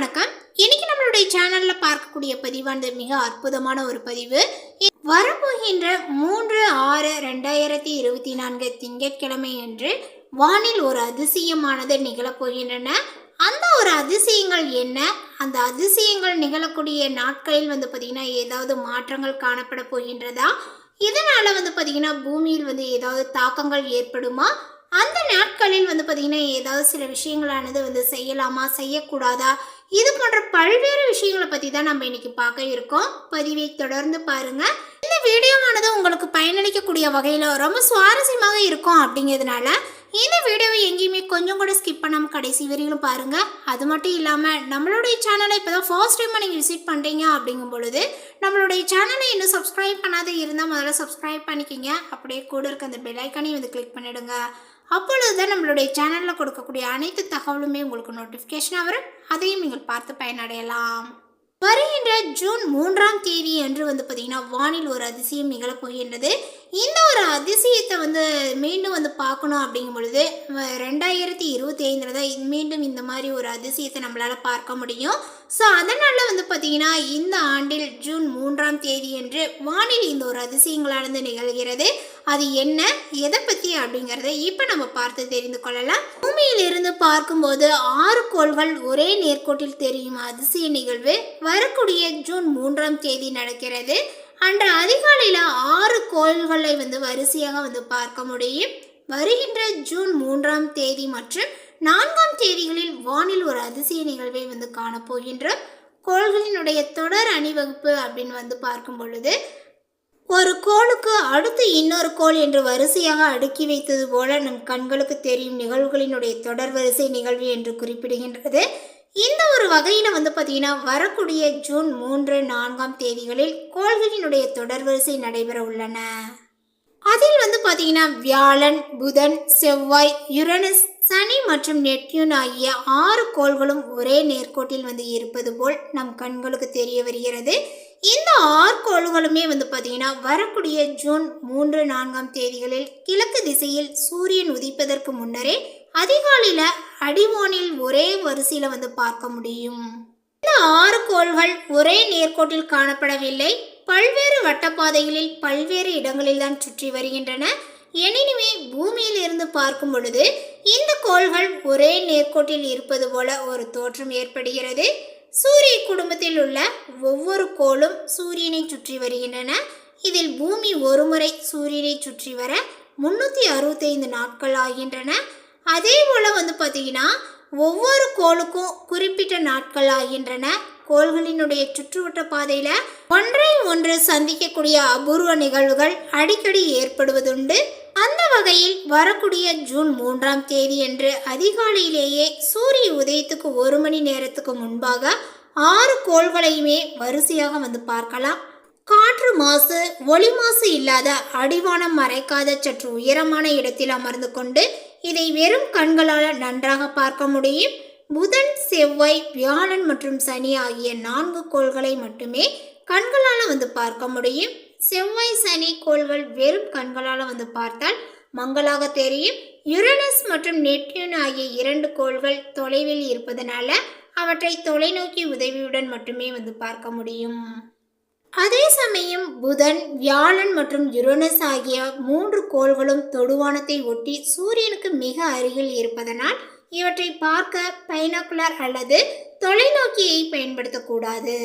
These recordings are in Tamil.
வணக்கம். இன்னைக்கு நம்மளுடைய சேனல்ல பார்க்கக்கூடிய பதிவானது மிக அற்புதமான ஒரு பதிவு. வரப்போகின்ற மூன்று ஆறு ரெண்டாயிரத்தி இருபத்தி நான்கு திங்கட்கிழமை அன்று வானில் ஒரு அதிசயமானது நிகழப்போகின்றன. அந்த ஒரு அதிசயங்கள் என்ன? அந்த அதிசயங்கள் நிகழக்கூடிய நாட்களில் வந்து பார்த்திங்கன்னா ஏதாவது மாற்றங்கள் காணப்பட போகின்றதா? இதனால் வந்து பார்த்திங்கன்னா பூமியில் வந்து ஏதாவது தாக்கங்கள் ஏற்படுமா? அந்த நாட்களில் வந்து பார்த்திங்கன்னா ஏதாவது சில விஷயங்களானது வந்து செய்யலாமா? செய்யக்கூடாதா? இது போன்ற பல்வேறு விஷயங்களை பற்றி தான் நம்ம இன்னைக்கு பார்க்க இருக்கோம். பதிவை தொடர்ந்து பாருங்க. இந்த வீடியோவானது உங்களுக்கு பயனளிக்கக்கூடிய வகையில் ரொம்ப சுவாரஸ்யமாக இருக்கும் அப்படிங்கிறதுனால இந்த வீடியோவை எங்கேயுமே கொஞ்சம் கூட ஸ்கிப் பண்ணாமல் கடைசி வரையிலும் பாருங்கள் அது மட்டும் இல்லாமல் நம்மளுடைய சேனலை இப்போ தான் ஃபர்ஸ்ட் டைம் நீங்கள் விசிட் பண்ணுறீங்க அப்படிங்கும் பொழுது நம்மளுடைய சேனலை இன்னும் சப்ஸ்கிரைப் பண்ணாத இருந்தால் முதல்ல சப்ஸ்கிரைப் பண்ணிக்கிங்க. அப்படியே கூட இருக்க அந்த பெல் ஐக்கானையும் வந்து கிளிக் பண்ணிவிடுங்க அப்பொழுது தான் நம்மளுடைய சேனலில் கொடுக்கக்கூடிய அனைத்து தகவலுமே உங்களுக்கு நோட்டிஃபிகேஷனாக வரும். அதையும் நீங்கள் பார்த்து பயனடையலாம். வருகின்ற ஜூன் மூன்றாம் தேதி அன்று வந்து பார்த்திங்கன்னா வானில் ஒரு அதிசயம் நிகழப்போகின்றது. இந்த ஒரு அதிசயத்தை வந்து மீண்டும் வந்து பார்க்கணும் அப்படிங்கும் பொழுது ரெண்டாயிரத்தி இருபத்தி ஐந்தில் தான் மீண்டும் இந்த மாதிரி ஒரு அதிசயத்தை நம்மளால் பார்க்க முடியும். ஸோ அதனால் வந்து பார்த்திங்கன்னா இந்த ஆண்டில் ஜூன் மூன்றாம் தேதி அன்று வானில் இந்த ஒரு அதிசயங்களானது நிகழ்கிறது. அது என்ன? எதை பற்றி அப்படிங்கிறத இப்போ நம்ம பார்த்து தெரிந்து கொள்ளலாம். பூமியில் இருந்து பார்க்கும்போது ஆறு கோள்கள் ஒரே நேர்கோட்டில் தெரியும். அதிசய நிகழ்வு வரக்கூடிய ஜூன் மூன்றாம் தேதி நடக்கிறது. அன்று அதிகாலையில் ஆறு கோள்களை வந்து வரிசையாக வந்து பார்க்க முடியும். வருகின்ற ஜூன் மூன்றாம் தேதி மற்றும் நான்காம் தேதிகளில் வானில் ஒரு அதிசய நிகழ்வை வந்து காணப்போகின்றோம். கோள்களினுடைய தொடர் அணிவகுப்பு அப்படின்னு வந்து பார்க்கும் பொழுது ஒரு கோளுக்கு அடுத்து இன்னொரு கோள் என்று வரிசையாக அடுக்கி வைத்தது போல நம் கண்களுக்கு தெரியும் நிகழ்வுகளினுடைய தொடர் வரிசை நிகழ்வு என்று குறிப்பிடுகின்றது. இந்த ஒரு வகையில் வந்து பார்த்தீங்கன்னா வரக்கூடிய ஜூன் மூன்று நான்காம் தேதிகளில் கோள்களினுடைய தொடர் வரிசை நடைபெற உள்ளன. அதில் வந்து பார்த்தீங்கன்னா வியாழன் புதன் செவ்வாய் யுரனஸ் சனி மற்றும் நெட்யூன் ஆகிய ஆறு கோள்களும் ஒரே நேர்கோட்டில் வந்து இருப்பது போல் நம் கண்களுக்கு தெரிய வருகிறது. இந்த ஆறு கோள்களுமே வந்து பார்த்தீங்கன்னா வரக்கூடிய ஜூன் மூன்று நான்காம் தேதிகளில் கிழக்கு திசையில் சூரியன் உதிப்பதற்கு முன்னரே அதிகாலையில் அடிவானில் ஒரே வரிசையில் வந்து பார்க்க முடியும். இந்த ஆறு கோள்கள் ஒரே நேர்கோட்டில் காணப்படவில்லை. பல்வேறு வட்டப்பாதைகளில் பல்வேறு இடங்களில் தான் சுற்றி வருகின்றன. எனினுமே பூமியில் இருந்து பார்க்கும் பொழுது இந்த கோள்கள் ஒரே நேர்கோட்டில் இருப்பது போல ஒரு தோற்றம் ஏற்படுகிறது. சூரிய குடும்பத்தில் உள்ள ஒவ்வொரு கோளும் சூரியனை சுற்றி வருகின்றன. இதில் பூமி ஒருமுறை சூரியனை சுற்றி வர முன்னூற்றி அறுபத்தைந்து நாட்கள் ஆகின்றன. அதே போல் வந்து பார்த்திங்கன்னா ஒவ்வொரு கோளுக்கும் குறிப்பிட்ட நாட்கள் ஆகின்றன. கோள்களினுடைய சுற்றுவட்ட பாதையில் ஒன்றை ஒன்று சந்திக்கக்கூடிய அபூர்வ நிகழ்வுகள் அடிக்கடி ஏற்படுவதுண்டு. வகையில் வரக்கூடிய ஜூன் மூன்றாம் தேதி அன்று அதிகாலையிலேயே சூரிய உதயத்துக்கு ஒரு மணி நேரத்துக்கு முன்பாக ஆறு கோள்களையுமே வரிசையாக வந்து பார்க்கலாம். காற்று மாசு ஒளி மாசு இல்லாத அடிவானம் மறைக்காத சற்று உயரமான இடத்தில் அமர்ந்து கொண்டு இதை வெறும் கண்களால் நன்றாக பார்க்க முடியும். புதன் செவ்வாய் வியாழன் மற்றும் சனி ஆகிய நான்கு கோள்களை மட்டுமே கண்களால் வந்து பார்க்க முடியும். செவ்வாய் சனி கோள்கள் வெறும் கண்களால் வந்து பார்த்தால் மங்களாக தெரியும். யுரனஸ் மற்றும் நெப்டியூன் ஆகிய இரண்டு கோள்கள் தொலைவில் இருப்பதனால அவற்றை தொலைநோக்கி உதவியுடன் மட்டுமே வந்து பார்க்க முடியும். அதே சமயம் புதன் வியாழன் மற்றும் யுரோனஸ் ஆகிய மூன்று கோள்களும் தொடுவானத்தை ஒட்டி சூரியனுக்கு மிக அருகில் இருப்பதனால் இவற்றை பார்க்க பைனாக்குலர் அல்லது தொலைநோக்கியை பயன்படுத்தக்கூடாது.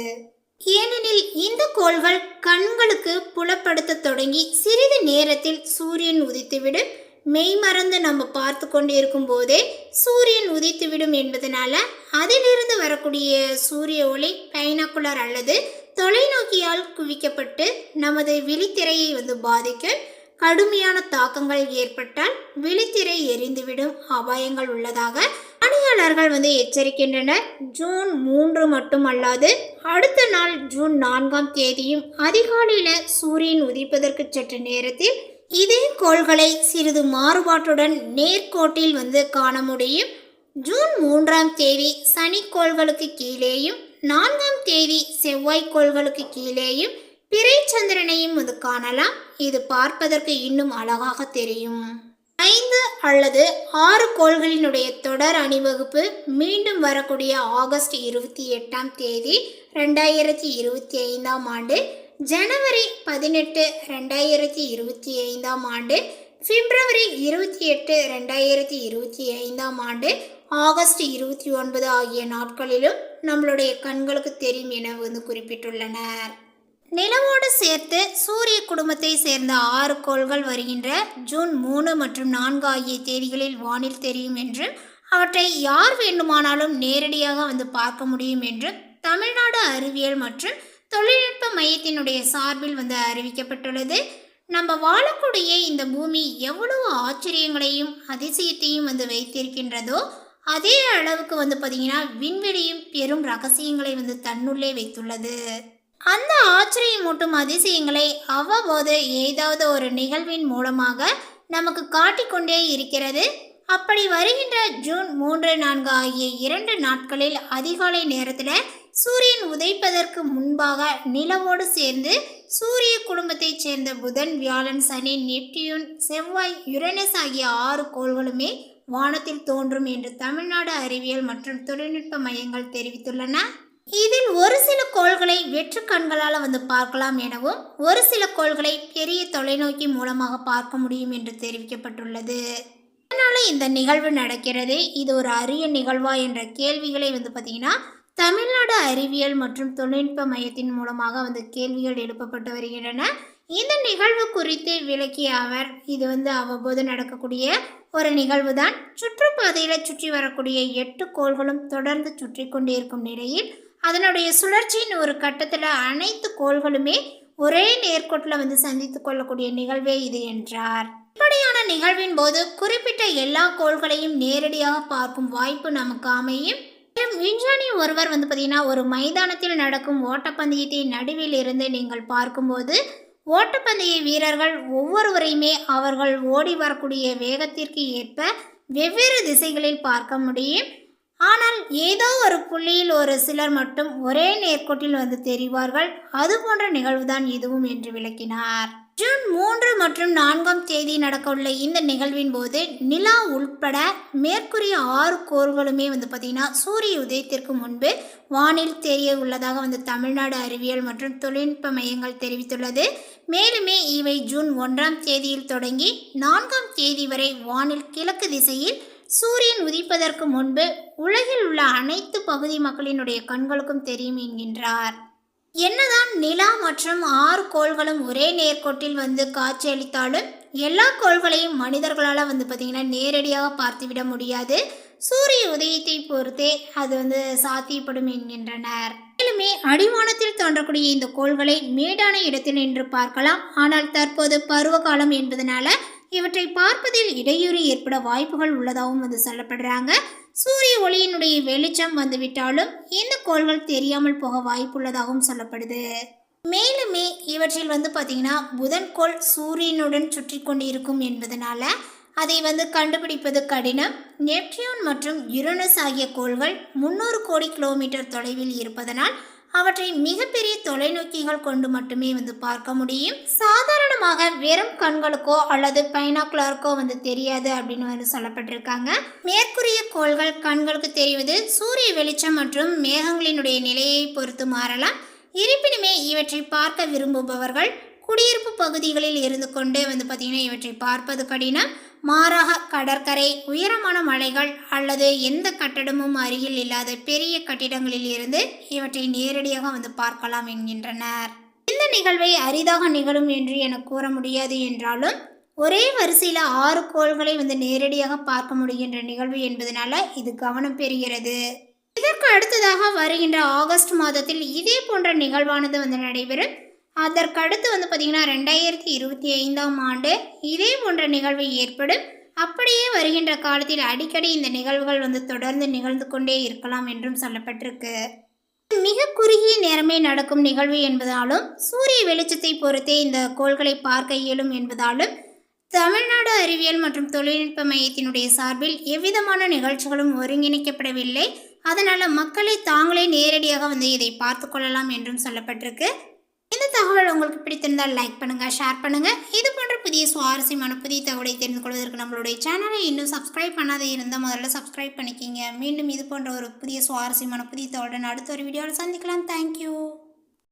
ஏனெனில் இந்த கோள்கள் கண்களுக்கு புலப்படுத்த தொடங்கி சிறிது நேரத்தில் சூரியன் உதித்துவிடும். மெய்மறந்து நம்ம பார்த்து கொண்டு இருக்கும் போதே சூரியன் உதித்துவிடும் என்பதனால அதிலிருந்து வரக்கூடிய சூரிய ஒளி பைனாக்குலர் அல்லது தொலைநோக்கியால் குவிக்கப்பட்டு நமது விழித்திரையை வந்து பாதிக்கும். கடுமையான தாக்கங்கள் ஏற்பட்டால் விழித்திரை எரிந்துவிடும் அபாயங்கள் உள்ளதாக பணியாளர்கள் வந்து எச்சரிக்கின்றனர். ஜூன் மூன்று மட்டுமல்லாது அடுத்த நாள் ஜூன் நான்காம் தேதியும் அதிகாலையில் சூரியன் உதிப்பதற்கு சற்று நேரத்தில் இதே கோள்களை சிறிது மாறுபாட்டுடன் நேர்கோட்டில் வந்து காண முடியும். ஜூன் மூன்றாம் தேதி சனிக்கோள்களுக்கு கீழேயும் நான்காம் தேதி செவ்வாய் கோள்களுக்கு கீழேயும் பிறைச்சந்திரனையும் சந்திரனையும் காணலாம். இது பார்ப்பதற்கு இன்னும் அழகாக தெரியும். ஐந்து அல்லது ஆறு கோள்களினுடைய தொடர் அணிவகுப்பு மீண்டும் வரக்கூடிய ஆகஸ்ட் இருபத்தி எட்டாம் தேதி ரெண்டாயிரத்தி இருபத்தி ஐந்தாம் ஆண்டு ஜனவரி பதினெட்டு ரெண்டாயிரத்தி இருபத்தி ஐந்தாம் ஆண்டு பிப்ரவரி இருபத்தி எட்டு ரெண்டாயிரத்தி இருபத்தி ஐந்தாம் ஆண்டு ஆகஸ்ட் இருபத்தி ஒன்பது ஆகிய நாட்களிலும் நம்மளுடைய கண்களுக்கு தெரியும் என வந்து குறிப்பிட்டுள்ளனர். நிலவோடு சேர்த்து சூரிய குடும்பத்தை சேர்ந்த ஆறு கோள்கள் வருகின்ற ஜூன் மூணு மற்றும் நான்கு ஆகிய தேதிகளில் வானில் தெரியும் என்றும் அவற்றை யார் வேண்டுமானாலும் நேரடியாக வந்து பார்க்க முடியும் என்றும் தமிழ்நாடு அறிவியல் மற்றும் தொழில்நுட்ப மையத்தினுடைய சார்பில் வந்து அறிவிக்கப்பட்டுள்ளது. நம்ம வாழக்கூடிய இந்த பூமி எவ்வளவு ஆச்சரியங்களையும் அதிசயத்தையும் வந்து வைத்திருக்கின்றதோ அதே அளவுக்கு வந்து பார்த்திங்கன்னா விண்வெளியும் பெரும் ரகசியங்களை வந்து தன்னுள்ளே வைத்துள்ளது. அந்த ஆச்சரியமூட்டும் அதிசயங்களை அவ்வப்போது ஏதாவது ஒரு நிகழ்வின் மூலமாக நமக்கு காட்டிக்கொண்டே இருக்கிறது. அப்படி வருகின்ற ஜூன் மூன்று நான்கு ஆகிய இரண்டு நாட்களில் அதிகாலை நேரத்தில் சூரியன் உதைப்பதற்கு முன்பாக நிலவோடு சேர்ந்து சூரிய குடும்பத்தைச் சேர்ந்த புதன் வியாழன் சனி நெப்டியூன் செவ்வாய் யுரேனஸ் ஆகிய ஆறு கோள்களுமே வானத்தில் தோன்றும் என்று தமிழ்நாடு அறிவியல் மற்றும் தொழில்நுட்ப மையங்கள் தெரிவித்துள்ளன. இதில் ஒரு கோள்களை வெற்று கண்களால் வந்து பார்க்கலாம் எனவும் ஒரு சில கோள்களை பெரிய தொலைநோக்கி மூலமாக பார்க்க முடியும் என்று தெரிவிக்கப்பட்டுள்ளது. அதனால இந்த நிகழ்வு நடக்கிறது. இது ஒரு அரிய நிகழ்வா என்ற கேள்விகளை வந்து பார்த்தீங்கன்னா தமிழ்நாடு அறிவியல் மற்றும் தொழில்நுட்ப மையத்தின் மூலமாக வந்து கேள்விகள் எழுப்பப்பட்டு வருகின்றன. இந்த நிகழ்வு குறித்து விளக்கிய அவர் இது வந்து அவ்வப்போது நடக்கக்கூடிய ஒரு நிகழ்வு தான் சுற்றுப்பாதையில் சுற்றி வரக்கூடிய எட்டு கோள்களும் தொடர்ந்து சுற்றி கொண்டிருக்கும் நிலையில் அதனுடைய சுழற்சியின் ஒரு கட்டத்தில் அனைத்து கோள்களுமே ஒரே நேர்கோட்டில் வந்து சந்தித்து கொள்ளக்கூடிய நிகழ்வே இது என்றார். இப்படியான நிகழ்வின் போது குறிப்பிட்ட எல்லா கோள்களையும் நேரடியாக பார்க்கும் வாய்ப்பு நமக்கு அமையும். விஞ்ஞானி ஒருவர் வந்து பார்த்தீங்கன்னா ஒரு மைதானத்தில் நடக்கும் ஓட்டப்பந்தயத்தின் நடுவில் இருந்து நீங்கள் பார்க்கும்போது ஓட்டப்பந்தய வீரர்கள் ஒவ்வொருவரையுமே அவர்கள் ஓடி வரக்கூடிய வேகத்திற்கு ஏற்ப வெவ்வேறு திசைகளில் பார்க்க முடியும். ஆனால் ஏதோ ஒரு புள்ளியில் ஒரு சிலர் மட்டும் ஒரே நேர்கோட்டில் வந்து தெரிவார்கள். அது போன்ற நிகழ்வுதான் இதுவும் என்று விளக்கினார். ஜூன் மூன்று மற்றும் நான்காம் தேதி நடக்கவுள்ள இந்த நிகழ்வின் போது நிலா உள்பட மேற்கூறிய ஆறு கோள்களுமே வந்து பார்த்திங்கன்னா சூரிய உதயத்திற்கு முன்பு வானில் தெரிய உள்ளதாக வந்து தமிழ்நாடு அறிவியல் மற்றும் தொழில்நுட்ப மையங்கள் தெரிவித்துள்ளது. மேலுமே இவை ஜூன் ஒன்றாம் தேதியில் தொடங்கி நான்காம் தேதி வரை வானில் கிழக்கு திசையில் சூரியன் உதிப்பதற்கு முன்பு உலகில் உள்ள அனைத்து பகுதி மக்களினுடைய கண்களுக்கும் தெரியும் என்கின்றார். என்னதான் நிலா மற்றும் ஆறு கோள்களும் ஒரே நேர்கோட்டில் வந்து காட்சியளித்தாலும் எல்லா கோள்களையும் மனிதர்களால் வந்து பார்த்திங்கன்னா நேரடியாக பார்த்துவிட முடியாது. சூரிய உதயத்தை பொறுத்தே அது வந்து சாத்தியப்படும் என்கின்றனர். மேலுமே அடிவானத்தில் தோன்றக்கூடிய இந்த கோள்களை மேடான இடத்தில் நின்று பார்க்கலாம். ஆனால் தற்போது பருவகாலம் என்பதனால இவற்றை பார்ப்பதில் இடையூறு ஏற்பட வாய்ப்புகள் உள்ளதாகவும் வந்து சொல்லப்படுறாங்க. சூரிய ஒளியினுடைய வெளிச்சம் வந்துவிட்டாலும் இந்த கோள்கள் தெரியாமல் போக வாய்ப்புள்ளதாகவும் சொல்லப்படுது. மேலுமே இவற்றில் வந்து பார்த்தீங்கன்னா புதன் கோள் சூரியனுடன் சுற்றி கொண்டு இருக்கும் என்பதனால அதை வந்து கண்டுபிடிப்பது கடினம். நெப்டியூன் மற்றும் யுரனஸ் ஆகிய கோள்கள் முந்நூறு கோடி கிலோமீட்டர் தொலைவில் இருப்பதனால் அவற்றை மிகப்பெரிய தொலைநோக்கிகள் கொண்டு மட்டுமே வந்து பார்க்க முடியும். காரணமாக வெறும் கண்களுக்கோ அல்லது பைனாக்குலருக்கோ வந்து தெரியாது அப்படின்னு வந்து சொல்லப்பட்டிருக்காங்க. மேற்கூறிய கோள்கள் கண்களுக்கு தெரிவது சூரிய வெளிச்சம் மற்றும் மேகங்களினுடைய நிலையை பொறுத்து மாறலாம். இருப்பினுமே இவற்றை பார்க்க விரும்புபவர்கள் குடியிருப்பு பகுதிகளில் இருந்து கொண்டு வந்து பார்த்திங்கன்னா இவற்றை பார்ப்பது கடினம். மாறாக கடற்கரை உயரமான மலைகள் அல்லது எந்த கட்டடமும் அருகில் இல்லாத பெரிய கட்டிடங்களில் இருந்து இவற்றை நேரடியாக வந்து பார்க்கலாம் என்கின்றனர். இந்த நிகழ்வை அரிதாக நிகழும் என்று என கூற முடியாது என்றாலும் ஒரே வரிசையில் ஆறு கோள்களை வந்து நேரடியாக பார்க்க முடிகின்ற நிகழ்வு என்பதனால இது கவனம் பெறுகிறது. இதற்கு அடுத்ததாக வருகின்ற ஆகஸ்ட் மாதத்தில் இதே போன்ற நிகழ்வானது வந்து நடைபெறும். அதற்கு அடுத்து வந்து பார்த்திங்கன்னா ரெண்டாயிரத்தி இருபத்தி ஐந்தாம் ஆண்டு இதே போன்ற நிகழ்வு ஏற்படும். அப்படியே வருகின்ற காலத்தில் அடிக்கடி இந்த நிகழ்வுகள் வந்து தொடர்ந்து நிகழ்ந்து கொண்டே இருக்கலாம் என்றும் சொல்லப்பட்டிருக்கு. மிக குறுகிய நேரமே நடக்கும் நிகழ்வு என்பதாலும் சூரிய வெளிச்சத்தை பொறுத்தே இந்த கோள்களை பார்க்க இயலும் என்பதாலும் தமிழ்நாடு அறிவியல் மற்றும் தொழில்நுட்ப மையத்தினுடைய சார்பில் எவ்விதமான நிகழ்ச்சிகளும் ஒருங்கிணைக்கப்படவில்லை. அதனால் மக்களை தாங்களே நேரடியாக வந்து இதை பார்த்து கொள்ளலாம் என்றும் சொல்லப்பட்டிருக்கு. இந்த தகவல் உங்களுக்கு பிடித்திருந்தால் லைக் பண்ணுங்கள் ஷேர் பண்ணுங்கள் இது போன்ற புதிய சுவாரஸ்யமான புதிய தகவலை தெரிந்து கொள்வதற்கு நம்மளுடைய சேனலை இன்னும் சப்ஸ்கிரைப் பண்ணாத இருந்தால் முதல்ல சப்ஸ்கிரைப் பண்ணிக்கிங்க. மீண்டும் இது போன்ற ஒரு புதிய சுவாரஸ்யமான புதிய தகவலுடன் அடுத்த ஒரு வீடியோவில் சந்திக்கலாம். தேங்க்யூ